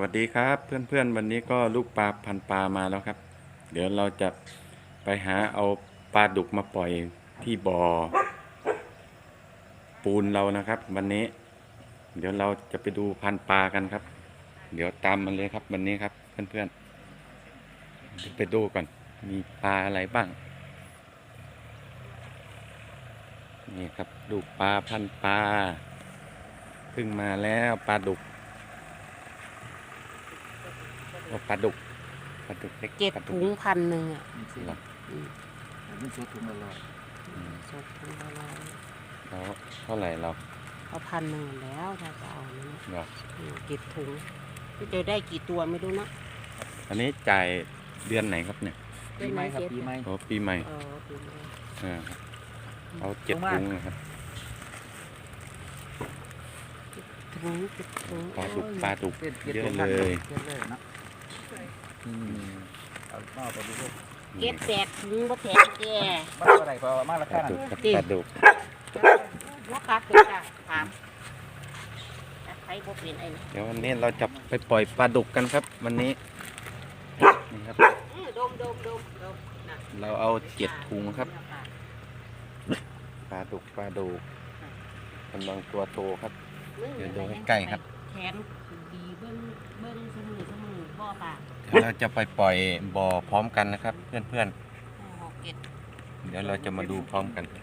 วัสดีครับเพื่อนๆ วันนี้ก็ลูกปลาพันปลามาแล้วครับ เดี๋ยวเราจะไปหาเอาปลาดุกมาปล่อยที่บ่อปูนเรานะครับ วันนี้ เดี๋ยวเราจะไปดูพันปลากันครับ เดี๋ยวตามมันเลยครับวันนี้ครับ เพื่อนๆไปดูก่อน มีปลาอะไรบ้าง นี่ครับลูกปลาพันปลาเพิ่งมาแล้วปลาดุก ปลาดุกปลาดุกเล็กเจ็ดปลาดุถุกงพันหนึ่งอะเหรออืมมันสดถุงละร้อยอืมสดถุงละร้อยแล้วเท่าไหร่เราเอาพันหนึ่งแล้วถ้าจะเอานะเหรออืมเจ็ดถุงจะได้กี่ตัวไม่รู้นะอันนี้จ่ายเดือนไหนครับเนี่ยปีใหม่ครับปีใหม่โอ้ปีใหม่เออปีใหม่เออครับเอาเจ็ดลงมาถุงนะครับ ถุงเจ็ดถุงปลาดุกปลาดุก เป็นเยอะถุงเลยเยอะเลยเนาะอืม เอาเอาไปดูพวกเก็บแปดถุงบ่แถมแกบ้านอะไรพอมาราปคาลาน่ะดุกครับจริงปลาดุกว่าคัดเลยจ้ะถามแต่ใครบ่เป็นไอ้นี่เดี๋ยววันนี้เราจะไปปล่อยปลาดุกกันครับ วันนี้นี่ครับอื้อดมดมดมดมน่ะเราเอาเจ็ดถุงครับปลาดุกปลาดุกกำลังตัวโตครับ เดี๋ยวดูใกล้ๆครับ แขนดีเบิ้งเบิ้งเสมอเสมอบ่ปาก เดี๋ยวเราจะไปปล่อยบ่อพร้อมกันนะครับ เพื่อนห้าหกเจ็ดๆ เดี๋ยวเราจะมาดูพร้อมกันนี่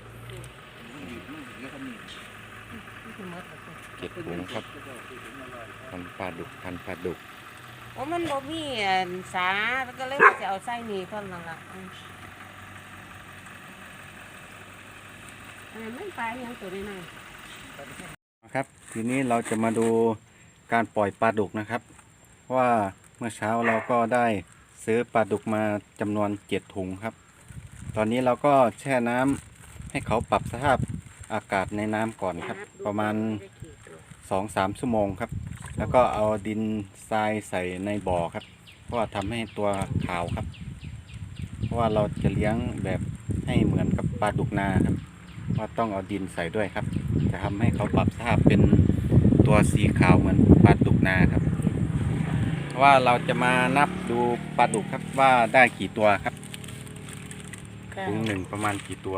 คือหมดแล้วจ้ะเจ็ดถุงครับพันปลาดุกพันปลาดุกโอ้มันบ่มีอันสาแล้วก็เลยว่าจะเอาไส้หนีเพิ่นนั่นล่ะอืมอันนั้นมันปลาอย่างตัวนี้น่ะครับ ทีนี้เราจะมาดูการปล่อยปลาดุกนะครับเพราะว่า เมื่อเช้าเราก็ได้ซื้อปลาดุกมาจำนวนเจ็ดถุงครับ ตอนนี้เราก็แช่น้ำให้เขาปรับสภาพอากาศในน้ำก่อนครับ ประมาณสองสามชั่วโมงครับ แล้วก็เอาดินทรายใส่ในบ่อครับ เพราะว่าทำให้ตัวขาวครับ เพราะว่าเราจะเลี้ยงแบบให้เหมือนกับปลาดุกนาครับ ว่าต้องเอาดินใส่ด้วยครับ จะทำให้เขาปรับสภาพเป็นตัวสีขาวเหมือนปลาดุกนาครับ ว่าเราจะมานับดูปลาดุกครับว่าได้กี่ตัวครับเก้าถุงหนึ่งประมาณกี่ตัว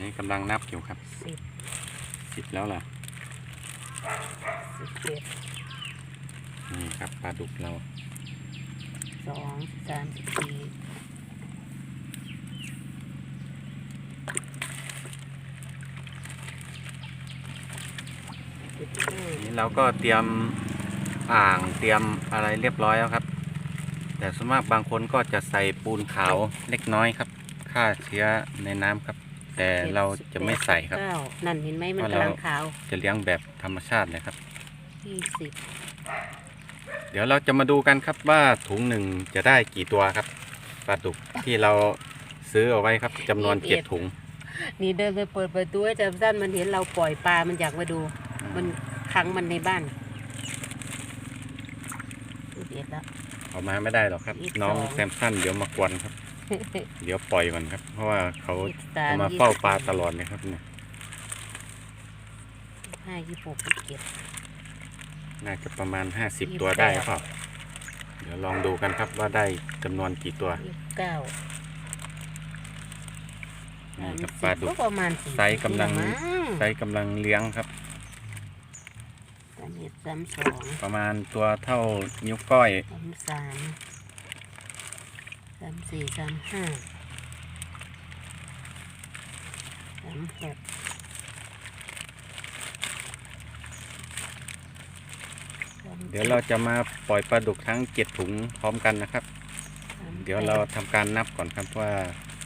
นี่กำลังนับอยู่ครับสิบสิบแล้วล่ะสิบเจ็ดนี่ครับปลาดุกเราสองสามสิบสี่สิบห้านี่เราก็เตรียม อ่างเตรียมอะไรเรียบร้อยแล้วครับ แต่ส่วนมากบางคนก็จะใส่ปูนขาวเล็กน้อยครับฆ่าเชื้อในน้ำครับ แต่เราจะไม่ใส่ครับเก้านั่นเห็นไหมมันเพราะกำลังเราขาวจะเลี้ยงแบบธรรมชาติเลยครับยี่สิบเดี๋ยวเราจะมาดูกันครับว่าถุงหนึ่งจะได้กี่ตัวครับปลาดุกที่เราซื้อเอาไว้ครับจำนวนเจ็ดถุง นี่เดินไปเปิดประตูให้จำสั้นมันเห็นเราปล่อยปลามันอยากมาดู มันขังมันในบ้านสิบเอ็ด แล้วเอามาไม่ได้หรอกครับ อีกน้องสองแซมสันเดี๋ยวมากวนครับ เดี๋ยวปล่อยก่อนครับ เพราะว่าเขายี่สิบสาจะมมายี่เฝ้าสิบปลาตลอดเลยครับเนี่ยห้ายี่สิบหกยี่สิบเจ็ด น่าจะประมาณห้าสิบยี่สิบตัวได้แปดหรือเปล่าเดี๋ยวลองดูกันครับว่าได้จำนวนกี่ตัวยี่สิบเก้านี่ครับสปลาามสิบดุก ก็ประมาณสี่ไซส์กำลัง มั้ไซส์กำลังเลี้ยงครับ สามเอ็ดสามสองประมาณตัวเท่านิ้วก้อยสามสามสามสี่สามห้าสามหกเดี๋ยวเราจะมาปล่อยปลาดุกทั้งเจ็ดถุงพร้อมกันนะครับ เดี๋ยวเราทำการนับก่อนครับว่า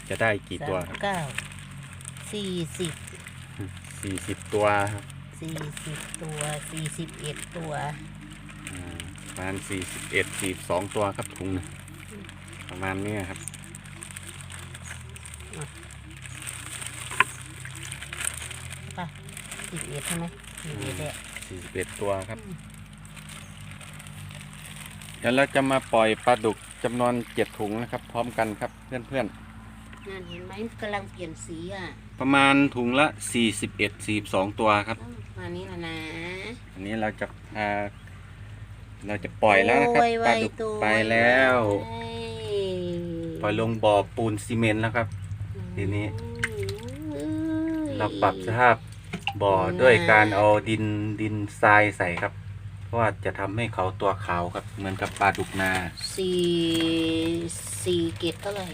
จะได้กี่ตัวครับสามเก้าสี่สิบสี่สิบตัวครับ สี่สิบตัวสี่สิบเอ็ดตัวอ่าประมาณสี่สิบเอ็ดสี่สองตัวครับถุงหนึ่งประมาณนี้ครับ ป่ะสิบเอ็ดใช่ไหมสิบเอ็ดแหละสี่สิบเอ็ดตัวครับ เดี๋ยวเราจะมาปล่อยปลาดุกจำนวนเจ็ดถุงนะครับ พร้อมกันครับเพื่อนนั่นเห็นไหมกำลังเปลี่ยนสีอะๆ ประมาณถุงละสี่สิบเอ็ดสี่สองตัวครับอ้าวมานี้แล้วนะ อันนี้เราจะพาเราจะปล่อยแล้วนะครับโไวปลาๆดุกตัว ไปแล้วไว้ปล่อยลงบ่อปูนซีเมนต์แล้วครับ ทีนี้เราปรับสภาพบ่อด้วยการเอาดินดินทรายใส่ครับ เพราะว่าจะทำให้เขาตัวขาวครับ เหมือนกับปลาดุกนาสี่สี่เกตเท่าไหร่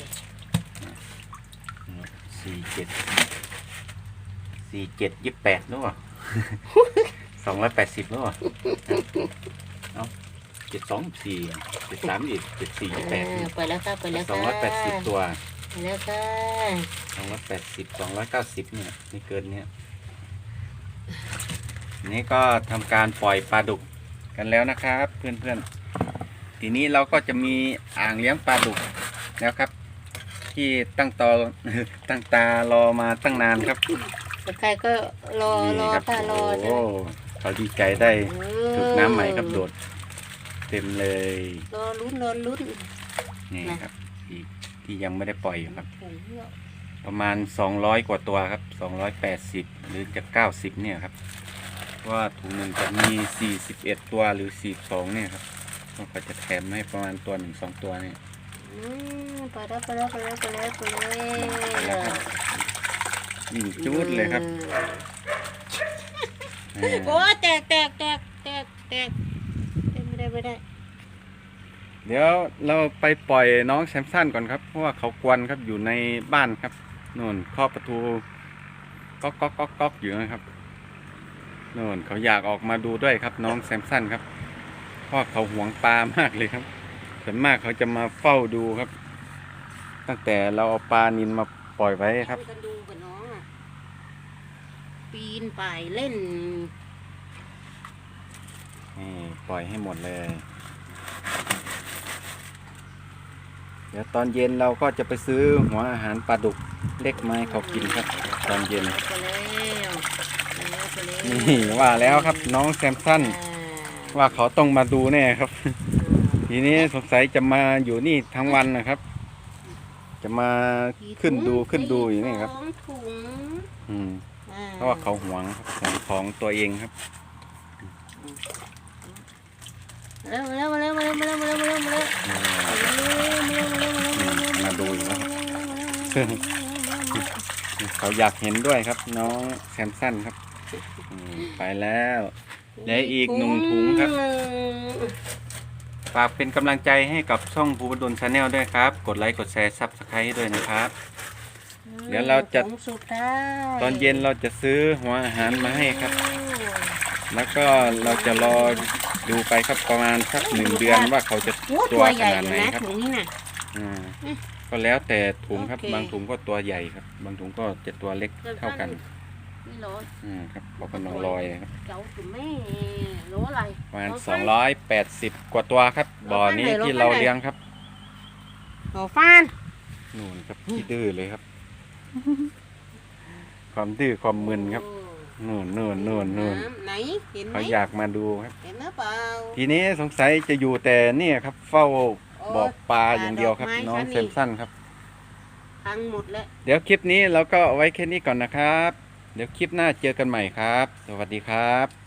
สี่เจ็ด สี่เจ็ดยี่แปดนู้นสองร้อยแปดสิบนู้นเอาเจ็ดสองสี่เจ็ดสามอีกเจ็ดสี่ยี่แปดอ่าไปแล้วค่ะไปแล้วสค่ะองร้อยแปดสิบตัวไปแล้วค่ะสองร้อยแปดสิบสองร้อยเก้าสิบเนี่ยไม่เกินเนี่ยนี่ก็ทำการปล่อยปลาดุกกันแล้วนะครับ เพื่อนๆ ทีนี้เราก็จะมีอ่างเลี้ยงปลาดุกแล้วครับ ที่ตั้งตอตั้งตารอมาตั้งนานครับ ใครก็รอรนี่อครับค่ะรอโอ้เขาดีใจได้ถูกน้ำใหม่ครับโดด เต็มเลยรอลุ้นรอลุ้น นี่นะครับ ที่ที่ยังไม่ได้ปล่อยอยู่ครับโอ้โหประมาณ 200 กว่าตัวครับ 280 หรือจะ 90 เนี่ยครับเพราะว่าถุงหนึ่งจะมี 41 ตัวหรือ 42 เนี่ยครับก็จะแถมให้ประมาณตัวหนึ่งสองตัวเนี่ย อืมไปแล้วไปแล้วไปแล้วไปแล้วไปไปแล้แล้ว วครับยิ่งจูดเลยครับอืมโอ้ยแตกแตกแตกแตกแตกไม่ได้ไม่ได้ เดี๋ยวเราไปปล่อยน้องแซมสันก่อนครับ เพราะว่าเขากวนครับอยู่ในบ้านครับนู่นเคาะประตูก๊อกก๊อกก๊อกก๊อกอยู่นะครับนู่นเขาอยากออกมาดูด้วยครับ น้องแซมสันครับเพราะเขาหวงปลามากเลยครับส่วนมากเขาจะมาเฝ้าดูครับ ตั้งแต่เราเอาปลานินมาปล่อยไว้ครับ ช่วยกันดูกับน้องอะ ปีนป่ายเล่น นี่ปล่อยให้หมดเลย เดี๋ยวตอนเย็นเราก็จะไปซื้อหัวอาหารปลาดุกเล็กไมาให้เขากินครับ ตอนเย็นไปแล้วไปแล้วไปแล้วนี่ว่าแล้วครับน้องแซมสัน อ่าว่าเขาต้องมาดูแน่ครับ ทีนี้สงสัยจะมาอยู่นี่ทั้งวันนะครับ จะมาขึ้นดูขึ้นดูอยู่นี่ครับ สองถุงอืมอ่ เพราะว่าเขาหวงครับหวงของตัวเองครับมาแล้วมาแล้วมาแล้วมาแล้วมาแล้วมาแล้วมาแล้วมาแล้วนี่มาดูอยู่นะครับเขาอยากเห็นด้วยครับน้องแซมสันครับอืมไปแล้วและอีกหนึ่งถุงครับฝากเป็นกำลังใจให้กับช่องภูบดลชาแนลด้วยครับกดไลค์กดแชร์ซับสไครต์ด้วยนะครับเดี๋ยวเราจะถุงสุดท้ายตอนเย็นเราจะซื้อหัวอาหารมาให้ครับ แล้วก็เราจะรอดูไปครับประมาณสักหนึ่งเดือนว่าเขาจะโอ้ตัตัววขใหญ่นาดอยู่ไหนนะครับถุงนี้น่ะ อ่าอืมก็แล้วแต่ถุงครับ โอเคบางถุงก็ตัวใหญ่ครับ บางถุงก็จะตัวเล็กเท่ากัน นี่โหลอ่าครับบอกกันน้องลอยครับเจ้าถุงแม่โหลอะไร ประมาณโหลสองร้อยแปดสิบกว่าตัวครับ บ่อนี้โหลที่ฟันไหนเราโหลฟันไหนเลี้ยงครับโหลฟ้านนู่นครับขี้ดื้อเลยครับ ความดื้อความมึนครับโอ้นู่นนู่นนู่นนู่นำไหนเห็นไหมเขาอยากมาดูครับ เห็นหรือเปล่าทีนี้สงสัยจะอยู่แต่เนี่ยครับ เฝ้าโอ้บ่อปลาอย่างเดียวครับดอกไม้น้องฉันเซอีมกสันครับพังหมดแล้วเดี๋ยวคลิปนี้เราก็เอาไว้แค่นี้ก่อนนะครับ เดี๋ยวคลิปหน้าเจอกันใหม่ครับ สวัสดีครับ